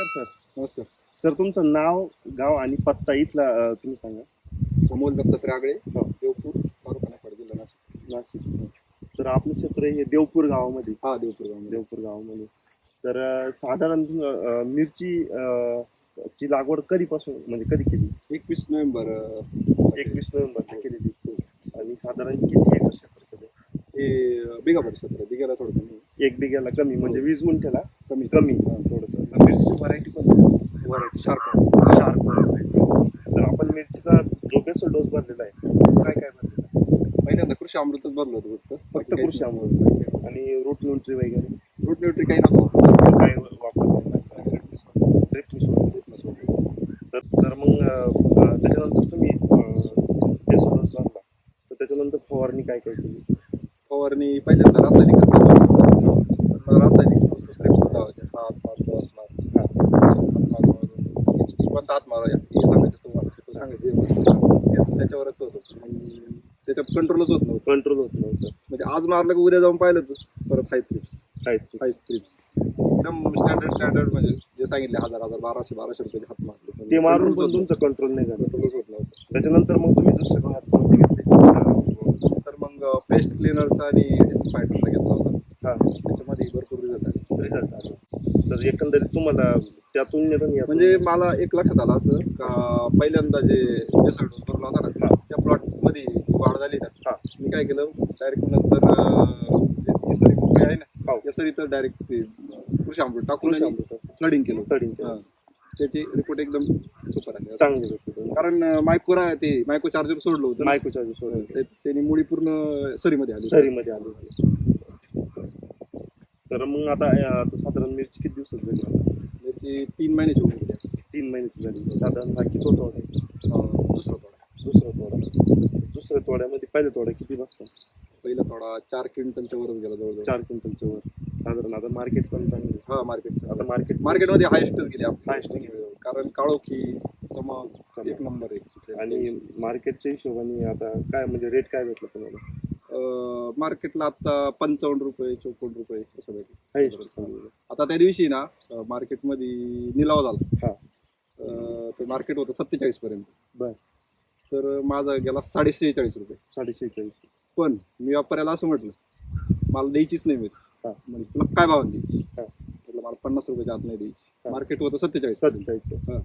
नमस्कार सर. नमस्कार. सर तुमचं नाव गाव आणि पत्ता इथला अं, तुम्ही सांगा. अमोल दत्तात्रय आगळे हो. देवपूर तालुका नागपूर जिल्हा नाशिक. नाशिक. तर आपलं क्षेत्र हे देवपूर गावामध्ये. हा देवपूर गावामध्ये. देवपूर गावामध्ये. तर अं, साधारण अं, मिरची अं, ची लागवड कधीपासून म्हणजे कधी केली? एकवीस नोव्हेंबर अं, एकवीस नोव्हेंबरला केलेली. आणि साधारण किती एकर क्षेत्र केलं? हे बिगा परिषद बिगाला थोडं कमी. एक बिघ्याला कमी म्हणजे वीस गुंठ्याला कमी. कमी. थोडस व्हरायटी पण व्हरायटी शार्प शार्प तर आपण बेसल डोस भरलेला आहे. काय काय भरलेला आहे? पहिल्यांदा कृषी अमृतच भरलं होतं फक्त. फक्त कृषी अमृत आणि रूट न्यूट्री वगैरे? रूट न्यूट्री काही नको. काय वापरलेलं ड्रिप तर तर मग अं, त्याच्यानंतर तुम्ही डोस भरला. तर त्याच्यानंतर फवारणी काय काय केली? फवारणी पहिल्यांदा रासायनिक रासायनिक हात मार दोन मार हात. मार कोणता हात मारा हे सांगायचं तुम्हाला तो सांगायचे त्याच्यावरच होतं. त्याच्यात कंट्रोलच होत नव्हतं. कंट्रोल होत नव्हतं. म्हणजे आज मारलं का उद्या जाऊन पाहिलं तर परत ट्रिप्स काय हाय स्ट्रिप्स एकदम स्टँडर्ड स्टँडर्ड म्हणजे जे सांगितले हजार हजार बाराशे बाराशे रुपये हात मारले. ते मारून पण तुमचं कंट्रोल नाही झालं. कंट्रोलच होत नव्हतं. त्याच्यानंतर मग तुम्ही दुसरे भात कोणते घेतले. तर मग पेस्ट क्लिनरचा आणि फायटरचा घेतला होता. हा. त्याच्यामध्ये भरपूर रिझल्ट आले. रिझल्ट आला. तर एकंदरीत तुम्हाला त्यातून म्हणजे मला एक लक्षात आलं असं का पहिल्यांदा जे डोस भरला होता ना त्या प्लॉटमध्ये वाढ झाली ना हा. मी काय केलं डायरेक्ट नंतर केसरी मुंबई आहे ना हो. केसरी तर डायरेक्ट ते कृषी अमृत टाकून. फ्लडिंग केलं Flooding केलं. हा. त्याची रिपोर्ट एकदम सुपर आले चांगली आहे. कारण मायकोरा ते मायको चार्जर सोडलं होतं. मायको वगैरे ते- त्यांनी मुळी पूर्ण सरीमध्ये आली सरीमध्ये आली तर मग आता साधारण मिरची किती दिवसात झाली त्याची तीन महिन्याची उभी होती तीन महिन्याची झाली. साधारण हा किती तोडा आहे? अं, दुसरा तोडा. दुसरा तोडा. दुसऱ्या तोड्यामध्ये पहिला तोडा किती बसता? पहिला तोडा चार क्विंटलच्या वरच गेला जवळजवळ. चार क्विंटलच्या वर. साधारण आता मार्केट पण चांगलं. हा मार्केटचा आता मार्केट मार्केटमध्ये हायस्टच गेली आपली. Highest गेली. कारण काळोखी चमक चमक. एक नंबर आहे. आणि मार्केटच्या हिशोबाने आता काय म्हणजे रेट काय भेटलं तुम्हाला? मार्केटला आता पंचावन्न रुपये चौपन्न रुपये असं भेटलं आता त्या दिवशी ना मार्केटमध्ये निलाव झाला. हा. अं, ते मार्केट होतं सत्तेचाळीस पर्यंत बर. तर माझा गेला साडे सेहेचाळीस रुपये. साडेशे चाळीस पण मी व्यापाऱ्याला असं म्हटलं मला द्यायचीच नाही मी हा. म्हणजे तुला काय भाव द्यायची? हा. म्हटलं मला पन्नास रुपयाच्या आत नाही द्यायची. मार्केट होतं सत्तेचाळीस. सत्तेचाळीस. हा.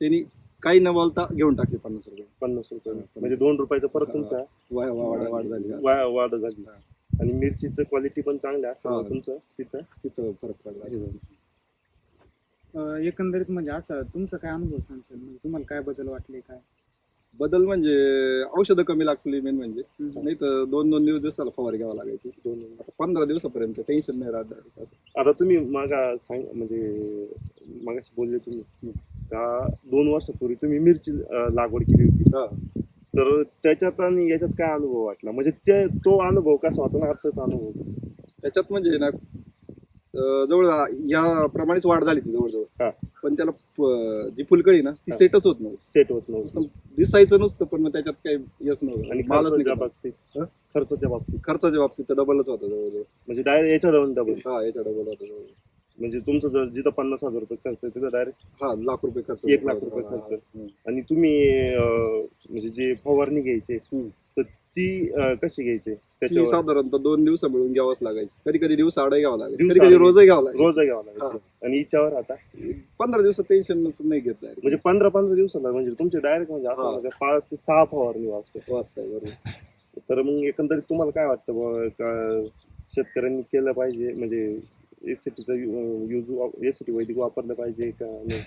त्यांनी काही न बोलता घेऊन टाकले पन्नास रुपये. पन्नास रुपये. म्हणजे दोन रुपयाचा परत तुमचा वा- वा- वाढ वाढ झाली? वा- वाढ झाली. आणि मिरचीचं क्वालिटी पण चांगलं असतं हा. तुमचं? तिथं? तिथं फरक पडला. हे. अं, एकंदरीत म्हणजे असं तुमचा काय अनुभव सांगशाल? म्हणजे तुम्हाला काय बदल वाटले काय? बदल म्हणजे औषधं कमी लागली मेन म्हणजे. नाही तर दोन दोन दिवस दिवसाला फवारी घ्यावं लागायची. दोन आता पंधरा दिवसापर्यंत टेन्शन नाही राहत. आता तुम्ही मागा सांग म्हणजे मागाशी बोलले तुम्ही. का दोन वर्षापूर्वी तुम्ही मिरची लागवड केली होती. हा. तर त्याच्यात आणि याच्यात काय अनुभव वाटला? म्हणजे ते तो अनुभव कसा होता ना आताचा अनुभव कसा? त्याच्यात म्हणजे ना अं, जवळ या प्रमाणेच वाढ झाली ती जवळजवळ. हा. पण त्याला प- जी फुलकळी ना ती हा. सेटच होत नव्हती. सेट होत नव्हतं. नुसतं दिसायचं नसतं पण मग त्याच्यात काही येस नव्हतं. आणि मालच खर्चाच्या. बाबतीत? हा? खर्चाच्या बाबतीत. खर्चाच्या बाबतीत तर डबलच होता जवळजवळ. म्हणजे डायरेक्ट याच्या डाऊन डबल हा याच्या डबल होता जवळ म्हणजे तुमचं जर जिथं पन्नास हजार रुपये खर्च आहे तिथं डायरेक्ट हा लाख रुपये खर्च एक. लाख रुपये खर्च. हम्म. आणि तुम्ही अं, म्हणजे जे फवारणी घ्यायचे हम्म. तर ती अं, कशी घ्यायची ती त्याच्यावर साधारणतः दोन दिवस मिळून घ्यावंच लागायची कधी कधी दिवस आडही घ्यावं दिवस कधी कधी. रोजही घ्यावं लागायचं रोज घ्यावं लागायचं आणि हिच्यावर आता पंधरा दिवसात टेन्शन नाही घेत direct. म्हणजे पंधरा पंधरा दिवसाला म्हणजे तुमचे डायरेक्ट म्हणजे हा. असं म्हणजे पाच ते सहा फवारणी वाजते वाचताय बरोबर तर मग एकंदरीत तुम्हाला काय वाटतं बुवा का शेतकऱ्यांनी केलं पाहिजे म्हणजे एसीटीचं यूज एसीटी वैदिक वापरलं पाहिजे का नाही?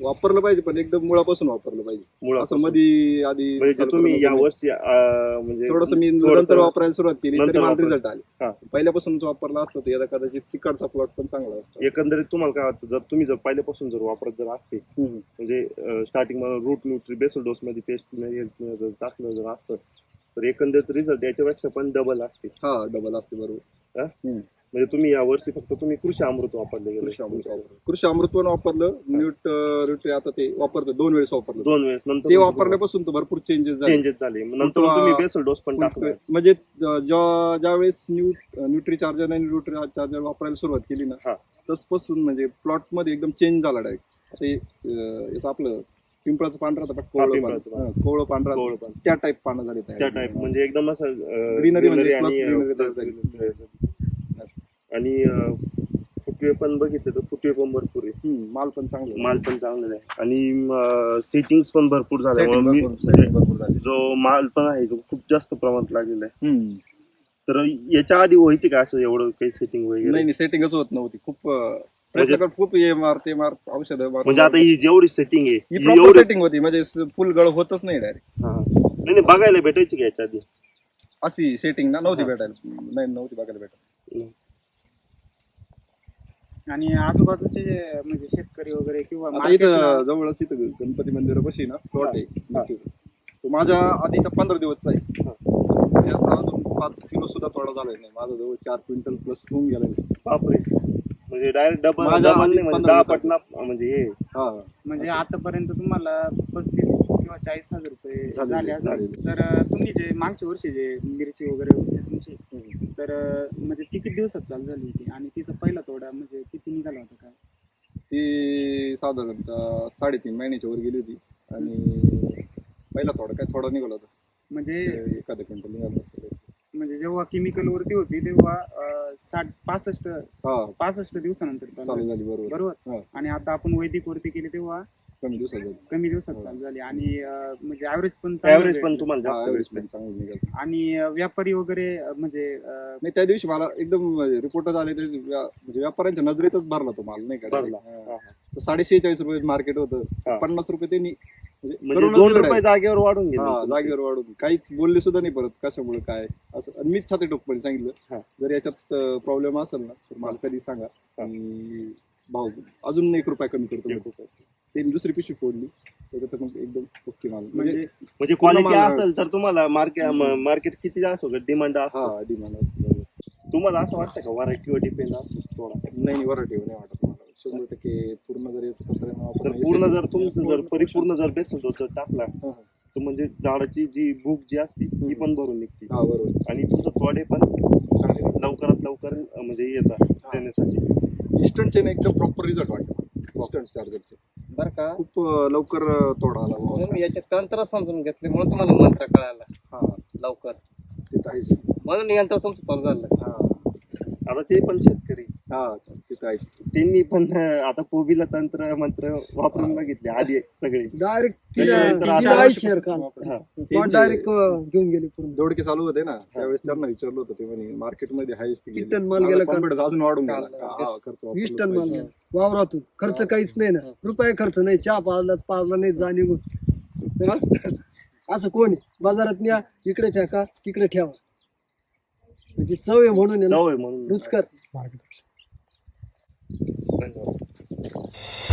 वापरलं पाहिजे पण एकदम मुळापासून वापरलं पाहिजे मुळापासून. असं मध्ये आधी म्हणजे जे तुम्ही या वर्षी अं, म्हणजे थोडस मी थोडंसं- नंतर वापरायला सुरुवात केली नंतर तरी मला रिझल्ट आले. पहिल्यापासूनच वापरला असतं तर याचा कदाचित तिकडचा प्लॉट पण चांगला असतो एकंदरीत तुम्हाला काय वाटतं जर तुम्ही जर पहिल्यापासून जर वापरत जर असते हम्म. म्हणजे स्टार्टिंग मला रूट न्यूट्री बेसल डोस मध्ये पेस्ट जर टाकलं जर असतं तर एकंदरीत रिझल्ट याच्यापेक्षा पण डबल असते हा डबल असते बरोबर? हम्म. म्हणजे तुम्ही या वर्षी फक्त तुम्ही कृषी अमृत वापरले कृषी अमृत वापरलं कृषी अमृत पण वापरलं न्यूट न्यूट्री आता ते वापरतो दोन वेळेस वापरलं दोन वेळेस नंतर ते वापरल्यापासून तर भरपूर चेंजेस झाले चेंजेस झाले मग नंतर पुन्हा- तुम्ही बेसल डोस पण टाकला म्हणजे ज्या ज्या वेळेस न्यू न्यूट्री चार्जर आणि न्यूट्री चार्जर वापरायला सुरुवात केली ना. तसपासून म्हणजे प्लॉटमध्ये एकदम चेंज झाला डायरेक्ट अं, याचं आपलं पिंपळाचं पांढरा होता कोवळं पिंपळाचं पांढरं. कोवळं पांढरा कोवळं पान. त्या टाईप पानं झाले. त्या टाइप म्हणजे एकदम असं Greenery म्हणजे greenery plus आणि, greenery अं, plus तयार greenery. आणि अं, फुटवे पण बघितले तर फुटवे पण भरपूर आहे. हम्म, माल पण चांगला. माल पण चांगले आहे. आणि सेटिंग्स पण भरपूर झाले Setting म्हणून मी भरपूर- setting भरपूर झाली. जो माल पण आहे तो खूप जास्त प्रमाणात लागलेला आहे. हम्म. तर याच्या आधी व्हायचे का असं एवढं काही सेटिंग वगैरे? नाही नाही सेटिंगच होत नव्हती. खूप अं, प्रयत्न कर खूप हे मार ते मार औषध म्हणजे आता ही जेवढी सेटिंग आहे ही ही प्रॉपर एवढी सेटिंग होती. म्हणजे फुल गळ होतच नाही डायरेक्ट हा. नाही नाही बघायला भेटायची का याच्या आधी? अशी सेटिंग ना नव्हती भेटायला. नाही नव्हती बघायला भेटायला आणि आजूबाजूचे जे म्हणजे शेतकरी वगैरे किंवा आता इथं जवळच इथं गणपती मंदिरापाशी ना प्लॉट आहे. तो माझ्या आधीचा पंधरा दिवसचा आहे. त्याचा अजून पाच किलो सुद्धा थोडा झालाय नाही. माझा जवळ चार क्विंटल प्लस होऊन गेलाय. बापरे. म्हणजे डायरेक्ट डबल नाही म्हणजे पंधरा दहा दिवसात. पटना म्हणजे हे. हा. म्हणजे आतापर्यंत तुम्हाला पस्तीस किंवा चाळीस हजार रुपये झालेले, झाले झालेले. तर अं, तुम्ही जे मागच्या वर्षी जे मिरची वगैरे होती तुमची तर म्हणजे ती किती दिवसात चालू झाली होती? आणि तिचा पहिला तोडा म्हणजे किती निघाला होता काय? ती साधारणतः साडेतीन महिन्याच्या वर गेली होती. आणि पहिला थोडा काय थोडा निघाला होता. म्हणजे एखादा क्विंटल निघाला असेल. म्हणजे जेव्हा केमिकल वरती होती तेव्हा अं, साठ पासष्ट हा. पासष्ट दिवसानंतर चालू चालू झाली. झाली बरोबर. बरोबर? हा. आणि आता आपण वैदिक वरती केली तेव्हा कमी दिवसात कमी दिवसात हो. चालू झाली आणि अं, म्हणजे ऍव्हरेज पण चांगलं ऍव्हरेज पण भेटलं. तुम्हाला जास्त ऍव्हरेज भेटलं पण चांगलं निघालं आणि अं, व्यापारी वगैरे अं, म्हणजे अं, नाही त्या दिवशी मला एकदम रिपोर्टर आले तरी व्या- म्हणजे व्यापाऱ्यांच्या नजरेतच भरला तो माल नाही का? भरला. हा. तर साडेशे चाळीस रुपये मार्केट होतं. हा. पन्नास रुपये त्यांनी म्हणजे म्हणजे करूनच दोन रुपये जागेवर वाढून हा गेले जागेवर वाढून काहीच बोलले सुद्धा नाही परत कशामुळे काय? असं आणि मीच छाती टोकपणे हा. सांगितलं. जर याच्यात प्रॉब्लेम असेल ना तर मला कधी सांगा. आणि भाऊ अजून एक रुपया कमी करतो एक रुपया. त्यांनी दुसरी पिशवी फोडली त्याच्यात मग एकदम ओके माल. म्हणजे म्हणजे म्हणजे क्वालिटी माल- असेल तर तुम्हाला मार्केट मार्केट किती जास्त होतं डिमांड असतं. हा डिमांड तुम्हाला असं वाटतं का? व्हरायटीवर डिपेंड असतो थोडा? नाही वराठी नाही वाटत मला. शंभर टक्के पूर्ण जर याचं तंत्रज्ञान पूर्ण जर तुमचं जर परिपूर्ण जर डोस जर टाकला. तर म्हणजे झाडाची जी भूक जी असते ती पण भरून निघते. हा बरोबर. आणि तुमचं तोडे पण लवकरात लवकर म्हणजे येतात देण्यासाठी. इन्स्टंट चेन एकदम प्रॉपर रिझल्ट वाटतो इन्स्टंट चार्जरचे बर का? खूप अं, लवकर अं, तोडा आला बुवा. तुम्ही याचे तंत्र समजून घेतले म्हणून तुम्हाला मंत्र कळाला. हा. लवकर. ते तर आहेच. म्हणून यंत्र तुमचं चालू झालं. हा. आता ते पण शेतकरी. हा. ते तर आहेच त्यांनी पण अं, आता कोबीला तंत्र मंत्र वापरून बघितले आधी सगळे. डायरेक्ट त्याच्यानंतर आता- डायरेक्ट शेअर काल हा. डायरेक्ट घेऊन गेले पूर्ण. दोडके चालू होते ना त्यावेळेस त्यांना विचारलं होतं ते म्हणे मार्केटमध्ये हायस्ट किती टन माल गेला अजून वाढून गेला. हा, वापरला वीस टन माल पाहिजे. गेला. वावरातून. खर्च काहीच नाही ना. रुपये खर्च नाही. चहा पाजला पाजला नाही जा निघून हा? असं कोण आहे? बाजारात न्या इकडे फेका तिकडे ठेवा. म्हणजे चव आहे म्हणून आहे ना, सवय म्हणून. रुचकर. 那个